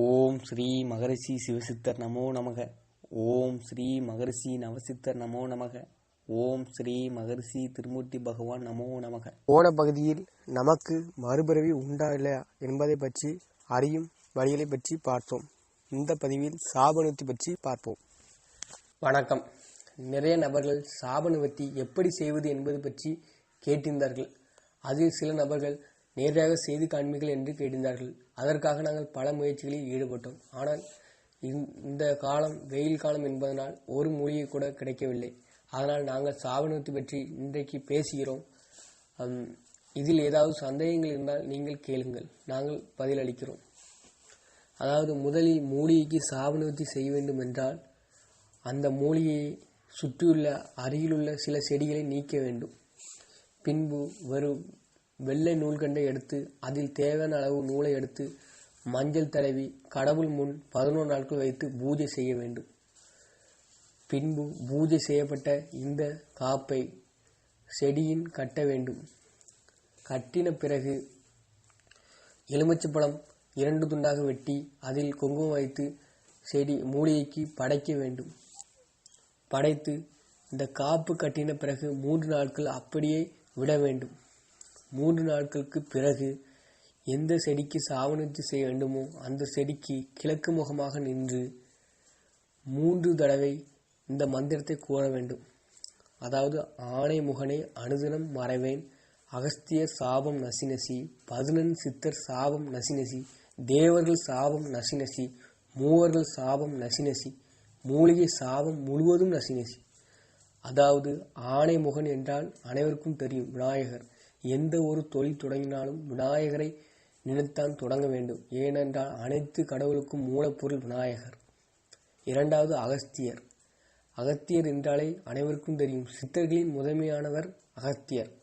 ஓம் ஸ்ரீ மகரிஷி சிவசித்தர் நமோ நமக. ஓம் ஸ்ரீ மகரிஷி நவசித்தர் நமோ நமக. ஓம் ஸ்ரீ மகரிஷி திருமூர்த்தி பகவான் நமோ நமக. போன பகுதியில் நமக்கு மறுபிறவி உண்டா இல்லையா என்பதை பற்றி அறியும் வழிகளை பற்றி பார்த்தோம் இந்த பதிவில் சாபனுத்தி பற்றி பார்ப்போம். வணக்கம். நிறைய நபர்கள் சாப நிவர்த்தி எப்படி செய்வது என்பது பற்றி கேட்டிருந்தார்கள். அதில் சில நபர்கள் நேரடியாக செய்து காண்பீர்கள் என்று கேட்டிருந்தார்கள். அதற்காக நாங்கள் பல முயற்சிகளில் ஈடுபட்டோம். ஆனால் இந்த- காலம் வெயில் காலம் என்பதனால் ஒரு மூலிகை கூட கிடைக்கவில்லை. அதனால் நாங்கள் சாப பற்றி இன்றைக்கு பேசுகிறோம். இதில் ஏதாவது சந்தேகங்கள் இருந்தால் நீங்கள் கேளுங்கள். நாங்கள் பதிலளிக்கிறோம். அதாவது முதலில் மூலிகைக்கு சாப செய்ய வேண்டும் என்றால் அந்த மூலிகையை சுற்றியுள்ள அருகிலுள்ள சில செடிகளை நீக்க வேண்டும். பின்பு வெறும் வெள்ளை நூல்கண்டை எடுத்து அதில் தேவையான அளவு நூலை எடுத்து மஞ்சள் தடவி கடவுள் முன் பதினோரு நாட்கள் வைத்து பூஜை செய்ய வேண்டும். பின்பு பூஜை செய்யப்பட்ட இந்த காப்பை செடியின் கட்ட வேண்டும். கட்டின பிறகு எலுமிச்சப்பழம் இரண்டு துண்டாக வெட்டி அதில் குங்குமம் வைத்து செடி மூலிகைக்கு படைக்க வேண்டும். படைத்து இந்த காப்பு கட்டின பிறகு மூன்று நாட்கள் அப்படியே விட வேண்டும். மூன்று நாட்களுக்கு பிறகு எந்த செடிக்கு சாவணித்து செய்ய வேண்டுமோ அந்த செடிக்கு கிழக்கு முகமாக நின்று மூன்று தடவை இந்த மந்திரத்தை கூற வேண்டும். அதாவது ஆணை முகனை அனுதினம் மறைவேன் அகஸ்தியர் சாபம் நசினசி பதினன் சித்தர் சாபம் நசினசி தேவர்கள் சாபம் நசினசி மூவர்கள் சாபம் நசினசி மூலிகை சாபம் முழுவதும் நசினசி அதாவது ஆணை முகன் என்றால் அனைவருக்கும் தெரியும் விநாயகர். எந்த ஒரு தொழில் தொடங்கினாலும் விநாயகரை நினைத்தான் தொடங்க வேண்டும். ஏனென்றால் அனைத்து கடவுளுக்கும் மூலப்பொருள் விநாயகர். இரண்டாவது அகஸ்தியர். அகத்தியர் என்றாலே அனைவருக்கும் தெரியும். சித்தர்களின் முதன்மையானவர் அகத்தியர்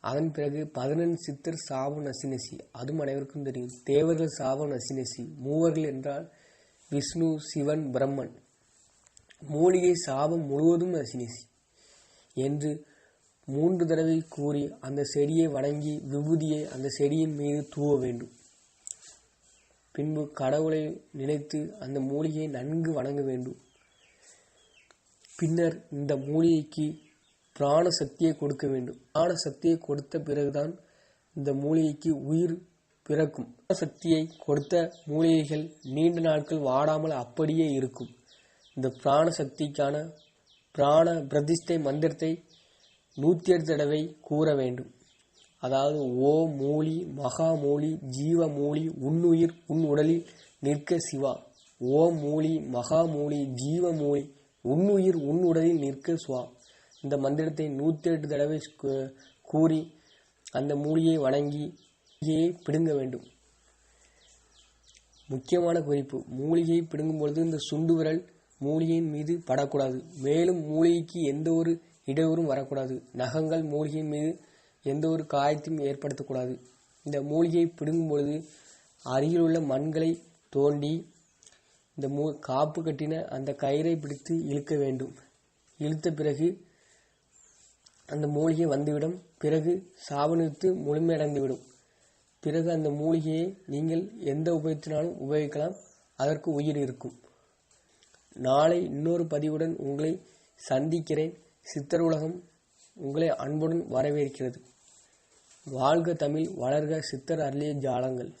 அதன் பிறகு பதினெண் சித்தர் சாபம் நசினசி அதுவும் அனைவருக்கும் தெரியும். தேவர்கள் சாபம் நசினசி மூவர்கள் என்றால் விஷ்ணு சிவன் பிரம்மன். மூலிகை சாபம் முழுவதும் நசினசி என்று மூன்று தடவை கூறி அந்த செடியை வணங்கி விபூதியை அந்த செடியின் மீது தூவ வேண்டும். பின்பு கடவுளை நினைத்து அந்த மூலிகையை நன்கு வணங்க வேண்டும். பின்னர் இந்த மூலிகைக்கு பிராண சக்தியை கொடுக்க வேண்டும். பிராண சக்தியை கொடுத்த பிறகுதான் இந்த மூலிகைக்கு உயிர் பிறக்கும். சக்தியை கொடுத்த மூலிகைகள் நீண்ட நாட்கள் வாடாமல் அப்படியே இருக்கும். இந்த பிராண சக்திக்கான பிராண பிரதிஷ்டை மந்திரத்தை நூற்றி எட்டு தடவை கூற வேண்டும். அதாவது ஓ மூலி மகா மூலி ஜீவ மூலி உன்னுயிர் உன் உடலில் நிற்க சிவா. ஓ மூலி மகா மூலி ஜீவ மூலி உன்னுயிர் உன் உடலில் நிற்க சுவா. இந்த மந்திரத்தை நூற்றி எட்டு தடவை கூறி அந்த மூலியை வணங்கி மூலிகையை பிடுங்க வேண்டும். முக்கியமான குறிப்பு மூலிகையை பிடுங்கும் பொழுது இந்த சுண்டு விரல் மூலிகையின் மீது படக்கூடாது. மேலும் மூலிகைக்கு எந்த ஒரு இடையூறும் வரக்கூடாது. நகங்கள் மூலிகையின் மீது எந்த ஒரு காயத்தையும் ஏற்படுத்தக்கூடாது. இந்த மூலிகையை பிடுங்கும் பொழுது அருகிலுள்ள மண்களை தோண்டி இந்த மூ காப்பு கட்டின அந்த கயிறை பிடித்து இழுக்க வேண்டும். இழுத்த பிறகு அந்த மூலிகை வந்துவிடும். பிறகு சாபனித்து முழுமையடைந்துவிடும். பிறகு அந்த மூலிகையை நீங்கள் எந்த உபயோகத்தினாலும் உபயோகிக்கலாம். அதற்கு உயிர் இருக்கும். நாளை இன்னொரு பதிவுடன் உங்களை சந்திக்கிறேன். சித்தர் உலகம் உங்களை அன்புடன் வரவேற்கிறது. வாழ்க தமிழ் வளர்க சித்தர் அருளிய ஜாலங்கள்.